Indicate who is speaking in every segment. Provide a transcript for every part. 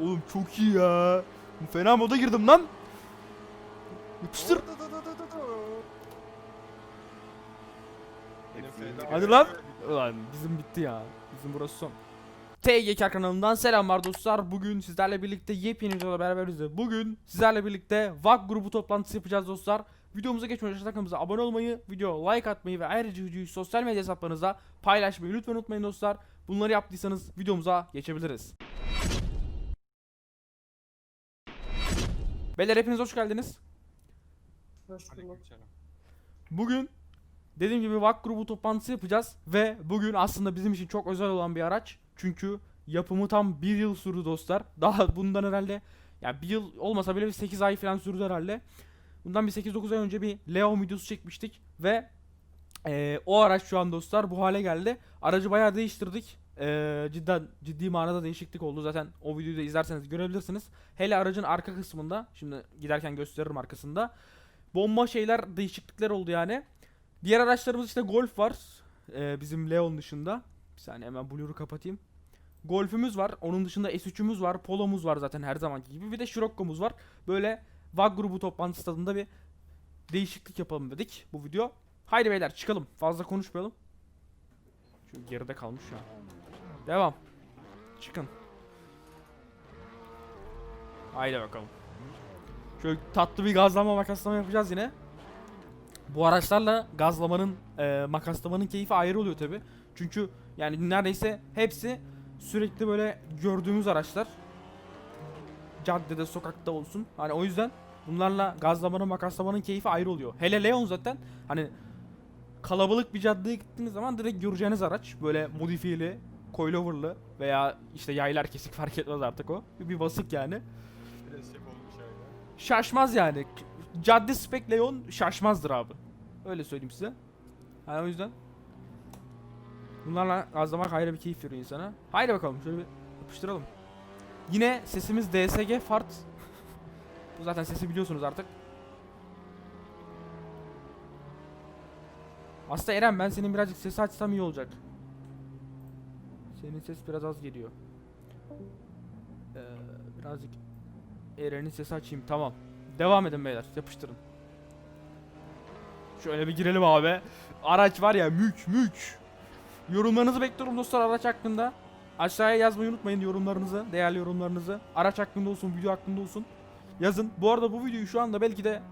Speaker 1: Oğlum çok iyi ya. Fena moda girdim lan. Yapıştır. Hadi lan. Ulan bizim bitti ya. Bizim burası son. TGK kanalından selamlar dostlar. Bugün sizlerle birlikte yepyeni videoda beraberiz. Bugün sizlerle birlikte VAK grubu toplantısı yapacağız dostlar. Videomuza geçmeden önce kanalımıza abone olmayı, video like atmayı ve ayrıca videoyu sosyal medya hesaplarınızda paylaşmayı lütfen unutmayın dostlar. Bunları yaptıysanız videomuza geçebiliriz. Beyler hepiniz hoş geldiniz. Bugün dediğim gibi VAK grubu toplantısı yapacağız ve bugün aslında bizim için çok özel olan bir araç. Çünkü yapımı tam bir yıl sürdü dostlar. Daha bundan herhalde yani bir yıl olmasa bile bir 8 ay falan sürdü herhalde. Bundan bir 8-9 ay önce bir Leo videosu çekmiştik ve eee, o araç şu an dostlar bu hale geldi. Aracı bayağı değiştirdik. Eee, cidden ciddi manada değişiklik oldu. Zaten o videoyu da izlerseniz görebilirsiniz. Hele aracın arka kısmında şimdi giderken gösteririm arkasında. Bomba şeyler değişiklikler oldu yani. Diğer araçlarımız işte Golf var. Ee, bizim Leon dışında. Bir saniye hemen Blue'u kapatayım. Golf'ümüz var. Onun dışında S3'ümüz var. Polo'muz var zaten her zamanki gibi. Bir de Scirocco'muz var. Böyle VAG grubu toplantısı tadında bir değişiklik yapalım dedik bu video. Haydi beyler çıkalım. Fazla konuşmayalım. Şu geride kalmış ya. Devam. Çıkın. Haydi bakalım. Şöyle tatlı bir gazlama makaslama yapacağız yine. Bu araçlarla gazlamanın, e, makaslamanın keyfi ayrı oluyor tabi. Çünkü yani neredeyse hepsi sürekli böyle gördüğümüz araçlar. Caddede, sokakta olsun. Hani o yüzden bunlarla gazlamanın, makaslamanın keyfi ayrı oluyor. Hele Leon zaten hani kalabalık bir caddeye gittiğiniz zaman direkt göreceğiniz araç. Böyle modifiyeli, coilover'lı veya işte yaylar kesik fark etmez artık o. Bir basık yani. Şaşmaz yani. Cadde spek Leon şaşmazdır abi. Öyle söyleyeyim size. Yani o yüzden bunlarla gazlamak ayrı bir keyif veriyor insana. Haydi bakalım şöyle bir yapıştıralım. Yine sesimiz DSG fart. Bu zaten sesi biliyorsunuz artık. Aslında Eren ben senin birazcık sesi açsam iyi olacak. Senin ses biraz az geliyor. Ee, birazcık Eren'in sesi açayım tamam. Devam edin beyler yapıştırın. Şöyle bir girelim abi. Araç var ya mük mük. Yorumlarınızı bekliyorum dostlar araç hakkında. Aşağıya yazmayı unutmayın yorumlarınızı, değerli yorumlarınızı. Araç hakkında olsun, video hakkında olsun. Yazın. Bu arada bu videoyu şu anda belki de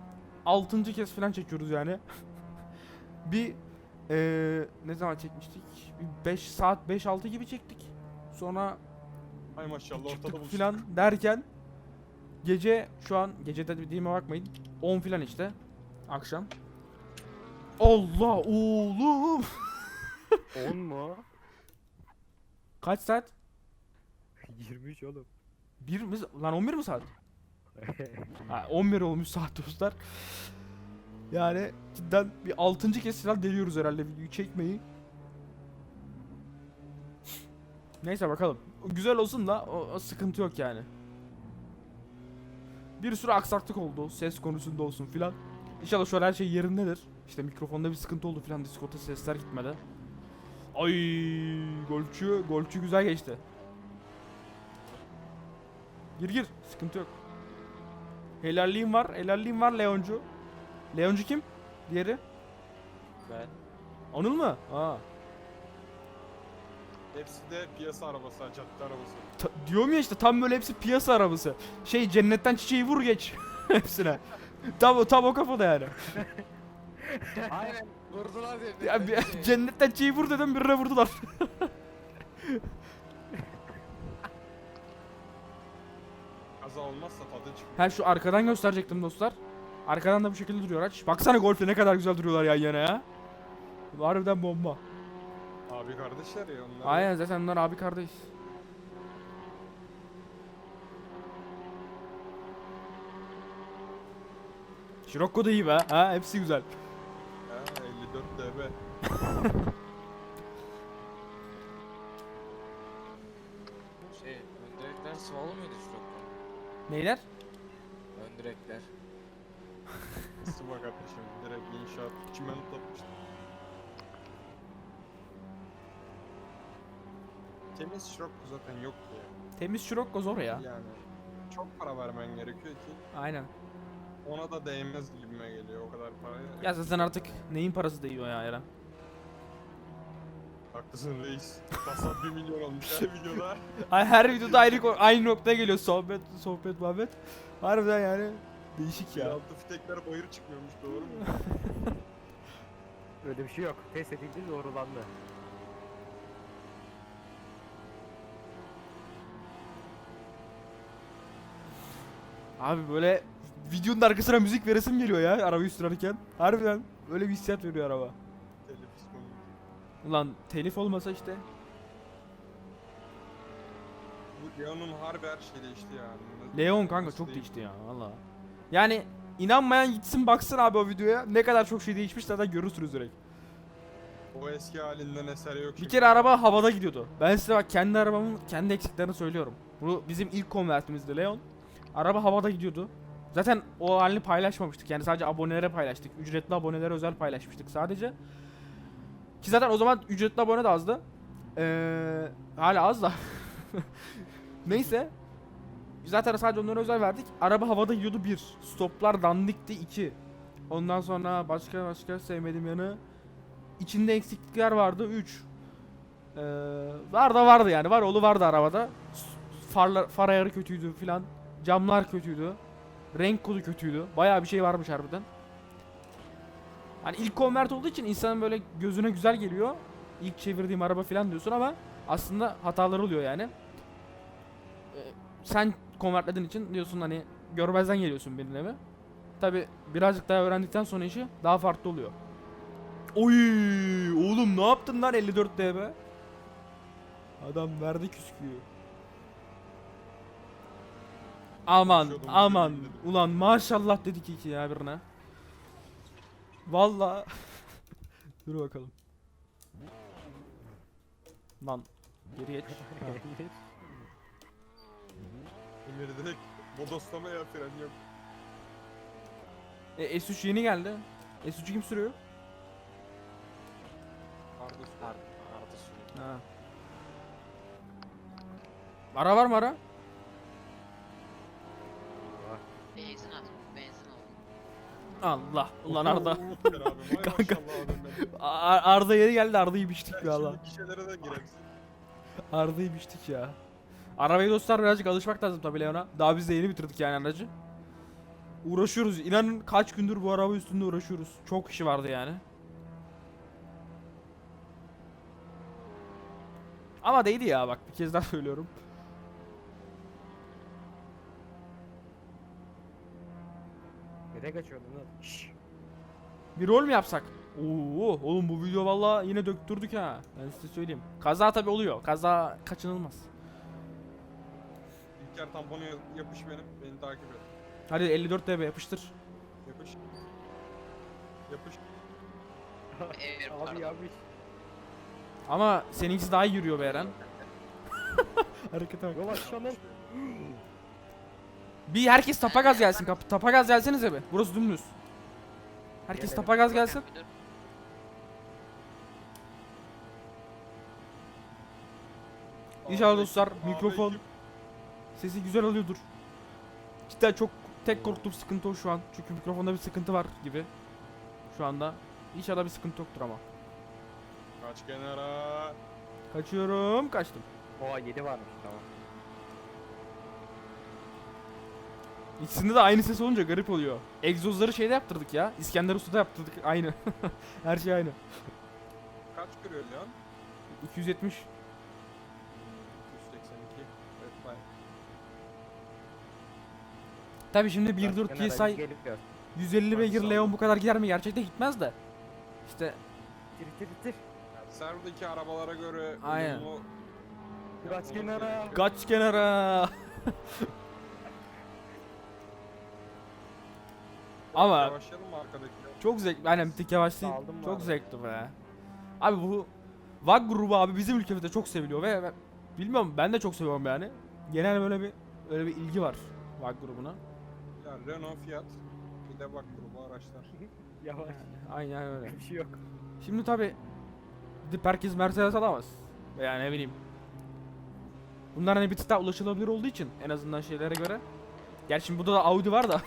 Speaker 1: 6. kez falan çekiyoruz yani. bir eee ne zaman çekmiştik? Bir 5 saat 5-6 gibi çektik. Sonra
Speaker 2: Ay maşallah ortada
Speaker 1: çıktık
Speaker 2: buluştuk.
Speaker 1: filan derken gece şu an gece dediğime bakmayın 10 filan işte akşam. Allah oğlum.
Speaker 3: 10 mu?
Speaker 1: Kaç saat?
Speaker 3: 23 oğlum.
Speaker 1: 1 mi? Lan 11 mi saat? Ha, 11 olmuş saat dostlar. Yani cidden bir 6. kez falan deniyoruz herhalde videoyu çekmeyi. Neyse bakalım. Güzel olsun da o, o sıkıntı yok yani. Bir sürü aksaklık oldu. Ses konusunda olsun filan. İnşallah şu her şey yerindedir. İşte mikrofonda bir sıkıntı oldu filan. Discord'da sesler gitmedi. Ay golfçü, golfçü güzel geçti. Gir gir. Sıkıntı yok. Helalliğim var. Helalliğim var Leoncu. Leoncu kim? Diğeri.
Speaker 3: Ben.
Speaker 1: Anıl mı? Aa.
Speaker 2: Hepsi de piyasa arabası, cadde arabası.
Speaker 1: Ta- diyorum ya işte tam böyle hepsi piyasa arabası. Şey cennetten çiçeği vur geç. Hepsine. tam, o- tam o kafada yani.
Speaker 3: Aynen vurdular diye.
Speaker 1: Ya, bir- cennetten çiçeği vur dedim birine vurdular.
Speaker 2: Kaza olmazsa tadın çıkıyor.
Speaker 1: Ha şu arkadan gösterecektim dostlar. Arkadan da bu şekilde duruyor araç. Baksana golfle ne kadar güzel duruyorlar yan yana ya. Bu Harbiden bomba.
Speaker 2: Abi kardeşler ya onlar.
Speaker 1: Aynen zaten bunlar abi kardeş. Scirocco da iyi be. Ha hepsi güzel.
Speaker 2: Ha, 54 dB.
Speaker 4: Şey, ön direkler sıvalı mıydı Scirocco?
Speaker 1: Neyler?
Speaker 4: Ön direkler.
Speaker 2: Sıma kardeşim. Direkt inşaat çimento atmıştım. temiz şirok zaten yok ki.
Speaker 1: Temiz Scirocco zor ya.
Speaker 2: Yani çok para vermen gerekiyor ki
Speaker 1: Aynen.
Speaker 2: ona da değmez gibime geliyor o kadar paraya.
Speaker 1: Ya zaten artık neyin parası değiyor ya Eren.
Speaker 2: Haklısın reis. Passat 1 milyon olmuş her videoda.
Speaker 1: Ay her videoda aynı aynı noktaya geliyor sohbet sohbet muhabbet. Harbiden yani değişik ya.
Speaker 2: Altı fitekler bayır çıkmıyormuş doğru mu?
Speaker 3: Öyle bir şey yok. Test edildi doğrulandı.
Speaker 1: Abi böyle videonun arkasına müzik veresim geliyor ya arabayı sürerken. Harbiden öyle bir hissiyat veriyor araba. Ulan telif olmasa işte.
Speaker 2: Bu Leon'un harbi her şey değişti yani.
Speaker 1: Leon kanka çok değişti ya valla. Yani inanmayan gitsin baksın abi o videoya. Ne kadar çok şey değişmiş zaten görürsünüz direkt.
Speaker 2: O eski halinden eser yok.
Speaker 1: Bir kere araba havada gidiyordu. Ben size bak kendi arabamın kendi eksiklerini söylüyorum. Bu bizim ilk konvertimizdi Leon. Araba havada gidiyordu. Zaten o halini paylaşmamıştık. Yani sadece abonelere paylaştık. Ücretli abonelere özel paylaşmıştık sadece. Ki zaten o zaman ücretli abone de azdı. Ee, hala az da. Neyse. Zaten sadece onlara özel verdik. Araba havada gidiyordu bir. Stoplar dandikti iki. Ondan sonra başka başka sevmediğim yanı. İçinde eksiklikler vardı 3. Ee, var da vardı yani. Var oğlu vardı arabada. Farlar, far ayarı kötüydü filan. Camlar kötüydü. Renk kodu kötüydü. Bayağı bir şey varmış harbiden. Hani ilk convert olduğu için insanın böyle gözüne güzel geliyor. İlk çevirdiğim araba filan diyorsun ama aslında hataları oluyor yani. Ee, sen convertlediğin için diyorsun hani görmezden geliyorsun benim eve. Tabi birazcık daha öğrendikten sonra işi daha farklı oluyor. Oy oğlum ne yaptın lan 54 dB? Adam verdi küsküyü. Aman aman ulan maşallah dedik iki ya birine. Valla. Dur bakalım. Lan geri geç.
Speaker 2: Emir direkt bodoslama ya fren yok.
Speaker 1: E, S3 yeni geldi. S3'ü kim sürüyor?
Speaker 2: Arda
Speaker 4: Arda sürüyor.
Speaker 1: Ha. Ara var mı ara?
Speaker 5: Benzin at, benzin al.
Speaker 1: Allah. Ulan Arda. Kanka. Ar- Arda yeri geldi Arda'yı biçtik
Speaker 2: Sen
Speaker 1: valla.
Speaker 2: şimdi gişelere de girersin.
Speaker 1: Arda'yı biçtik ya. Arabayı dostlar birazcık alışmak lazım tabii Leon'a. Daha biz de yeni bitirdik yani aracı. Uğraşıyoruz. İnanın kaç gündür bu araba üstünde uğraşıyoruz. Çok işi vardı yani. Ama değdi ya bak bir kez daha söylüyorum.
Speaker 3: Nereye kaçıyordun lan? Şşş.
Speaker 1: Bir rol mü yapsak? Oo, oğlum bu video valla yine döktürdük ha. Ben size söyleyeyim. Kaza tabi oluyor. Kaza kaçınılmaz.
Speaker 2: İlker tamponu yapış benim. Beni takip et.
Speaker 1: Hadi 54 dB yapıştır.
Speaker 2: Yapış. Yapış.
Speaker 3: Abi abi.
Speaker 1: Ama seninkisi daha iyi yürüyor be Eren. Harekete bak.
Speaker 3: Yol aşağıdan.
Speaker 1: Bir herkes tapa gaz gelsin. Kap tapa gaz gelsenize be. Burası dümdüz. Herkes tapa gaz gelsin. İnşallah dostlar mikrofon. Sesi güzel alıyordur. Cidden çok tek korktuğum sıkıntı o şu an. Çünkü mikrofonda bir sıkıntı var gibi. Şu anda. İnşallah bir sıkıntı yoktur ama.
Speaker 2: Kaç kenara.
Speaker 1: Kaçıyorum. Kaçtım.
Speaker 3: Oha 7 varmış tamam.
Speaker 1: İkisinde de aynı ses olunca garip oluyor. Egzozları şeyde yaptırdık ya. İskender Usta'da yaptırdık. Aynı. Her şey aynı.
Speaker 2: Kaç görüyor Leon?
Speaker 1: 270. Tabi şimdi 1.4
Speaker 3: Kenara
Speaker 1: TSI
Speaker 3: Geliyor.
Speaker 1: 150 beygir Leon bu kadar gider mi? Gerçekten gitmez de. İşte
Speaker 3: Tir tir tir.
Speaker 2: Yani serverdaki arabalara göre
Speaker 1: Aynen.
Speaker 2: uyumlu
Speaker 3: Kaç
Speaker 2: yapılması
Speaker 3: kenara.
Speaker 1: kaç kenara. Ama
Speaker 2: Yavaşlayalım mı arkadaki?
Speaker 1: çok zevkli. Aynen bir tek.
Speaker 3: Saldım mı
Speaker 1: Çok
Speaker 3: abi?
Speaker 1: zevkli be. Abi bu VAG grubu abi bizim ülkemizde çok seviliyor ve ve- bilmiyorum ben de çok seviyorum yani. Genel böyle bir öyle bir ilgi var VAG grubuna.
Speaker 2: Ya Renault, Fiat, bir de bak grubu araçlar.
Speaker 3: Yavaş.
Speaker 1: Aynen öyle.
Speaker 3: Bir şey yok.
Speaker 1: Şimdi tabi gidip herkes Mercedes alamaz. Veya ne bileyim. Bunlar hani bir tık daha ulaşılabilir olduğu için en azından şeylere göre. Gerçi şimdi burada da Audi var da.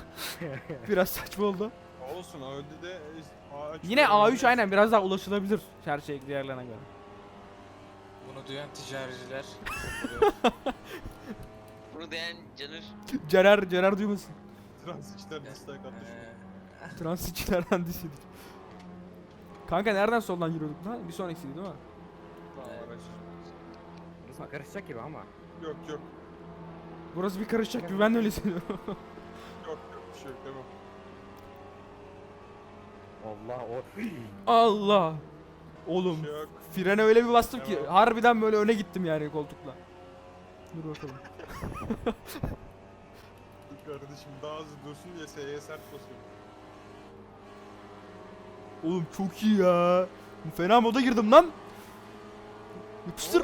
Speaker 1: Biraz saçma oldu.
Speaker 2: Olsun Audi'de A3
Speaker 1: Yine A3 aynen biraz daha ulaşılabilir her şey diğerlerine göre.
Speaker 4: Bunu duyan ticariciler.
Speaker 5: Bunu diyen Canır.
Speaker 1: Cerer, Cerer duymasın.
Speaker 2: Transitçiler dislike atmış.
Speaker 4: Eee,
Speaker 1: Transitçilerden dişidir. Kanka nereden soldan giriyorduk lan? Bir sonrakisiydi değil mi?
Speaker 2: Tamam araç.
Speaker 3: Burası karışacak gibi ama.
Speaker 2: Yok yok
Speaker 1: Burası bir karışacak gibi ben de öyle hissediyorum.
Speaker 2: yok yok bir şey yok demem.
Speaker 3: Allah o.
Speaker 1: Allah.
Speaker 2: Bir
Speaker 1: Oğlum
Speaker 2: şey yok.
Speaker 1: frene öyle bir bastım ki harbiden böyle öne gittim yani koltukla. Dur bakalım.
Speaker 2: Kardeşim daha hızlı dursun diye S'ye sert basıyorum.
Speaker 1: Oğlum çok iyi ya. Fena moda girdim lan. Yapıştır.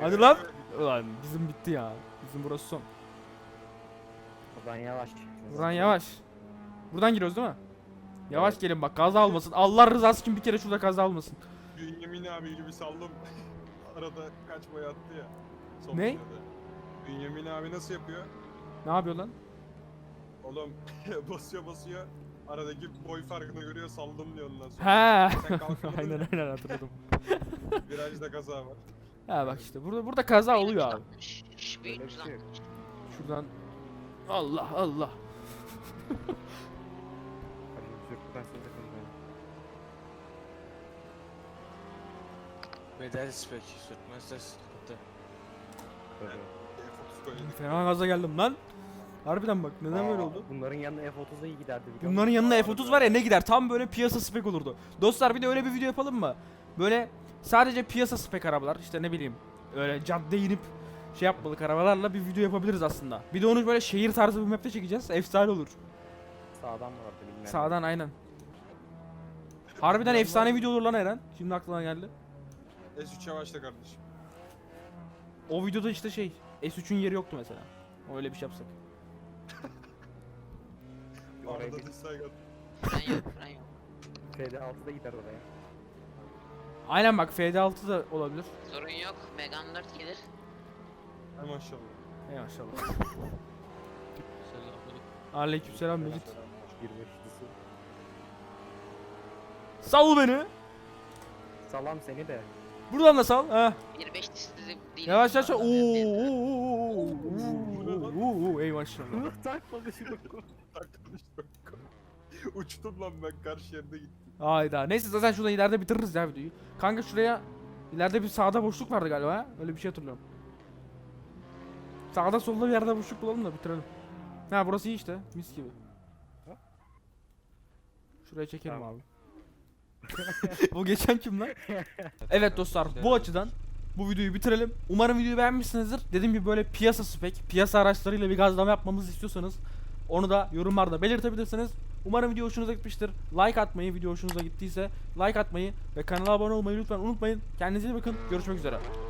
Speaker 1: Hadi lan. Ulan bizim bitti ya. Bizim burası son.
Speaker 3: Buradan yavaş.
Speaker 1: Buradan yavaş. Buradan giriyoruz değil mi? Yavaş gelin bak kaza olmasın. Allah rızası için bir kere şurada kaza olmasın.
Speaker 2: Bünyamin abi gibi saldım. Arada kaçma yattı ya. Son
Speaker 1: Ne?
Speaker 2: videoda. Bünyamin abi nasıl yapıyor?
Speaker 1: Ne yapıyor lan?
Speaker 2: Oğlum basıyor basıyor. Aradaki boy farkını görüyor saldım diyor ondan sonra.
Speaker 1: He.
Speaker 2: Sen kalkamadın
Speaker 1: aynen
Speaker 2: ya.
Speaker 1: aynen hatırladım.
Speaker 2: Virajda kaza var.
Speaker 1: Ha bak işte burada burada kaza oluyor abi.
Speaker 5: Şşş
Speaker 3: Öyle bir şey yok.
Speaker 1: Şuradan Allah Allah.
Speaker 3: Hadi sür buradan sür buradan.
Speaker 4: Bedel spek sürtmezse sıkıntı.
Speaker 3: Böyle.
Speaker 2: F30 koyduk.
Speaker 1: Fena gaza geldim lan. Harbiden bak neden böyle oldu?
Speaker 3: Bunların yanına F30'a iyi giderdi biliyor
Speaker 1: Bunların
Speaker 3: musun?
Speaker 1: yanına F30 var ya ne gider? Tam böyle piyasa spek olurdu. Dostlar bir de öyle bir video yapalım mı? Böyle sadece piyasa spek arabalar işte ne bileyim öyle caddeye inip şey yapmalık arabalarla bir video yapabiliriz aslında. Bir de onu böyle şehir tarzı bir map'te çekeceğiz. Efsane olur.
Speaker 3: Sağdan mı vardı bilmem.
Speaker 1: Sağdan aynen. Harbiden efsane video olur lan Eren. Şimdi aklıma geldi.
Speaker 2: S3'e başla kardeşim.
Speaker 1: O videoda işte şey S3'ün yeri yoktu mesela. Öyle bir şey yapsak.
Speaker 3: Oraya
Speaker 2: Arada
Speaker 3: bir-
Speaker 2: dislike at.
Speaker 5: Fren yok fren yok.
Speaker 3: FD6'da gider oraya.
Speaker 1: Aynen bak FD6 da olabilir.
Speaker 5: Sorun yok. Megan 4 gelir.
Speaker 2: Hay maşallah.
Speaker 1: Ey maşallah. Aleykümselam Mecit.
Speaker 3: 25'lisi.
Speaker 1: Sal beni.
Speaker 3: Salam seni de.
Speaker 1: Buradan da sal. Heh.
Speaker 5: 1.5 dişli değil.
Speaker 1: Yavaş yavaş. Oo, oo, oo, oo, oo, oo, oo, ey maşallah.
Speaker 3: Takmadı şunu.
Speaker 2: Arkadaşlar. Uçtum lan ben karşı yerde gittim.
Speaker 1: Hayda. Neyse zaten şurada ileride bitiririz ya videoyu. Kanka şuraya ileride bir sağda boşluk vardı galiba ha? Öyle bir şey hatırlıyorum. Sağda solda bir yerde boşluk bulalım da bitirelim. Ha burası iyi işte. Mis gibi. Şuraya çekelim
Speaker 3: Tamam.
Speaker 1: abi. Bu geçen kim lan? Evet dostlar bu açıdan bu videoyu bitirelim. Umarım videoyu beğenmişsinizdir. Dediğim gibi böyle piyasa spek, piyasa araçlarıyla bir gazlama yapmamızı istiyorsanız onu da yorumlarda belirtebilirsiniz. Umarım video hoşunuza gitmiştir. Like atmayı, video hoşunuza gittiyse like atmayı ve kanala abone olmayı lütfen unutmayın. Kendinize iyi bakın. Görüşmek üzere.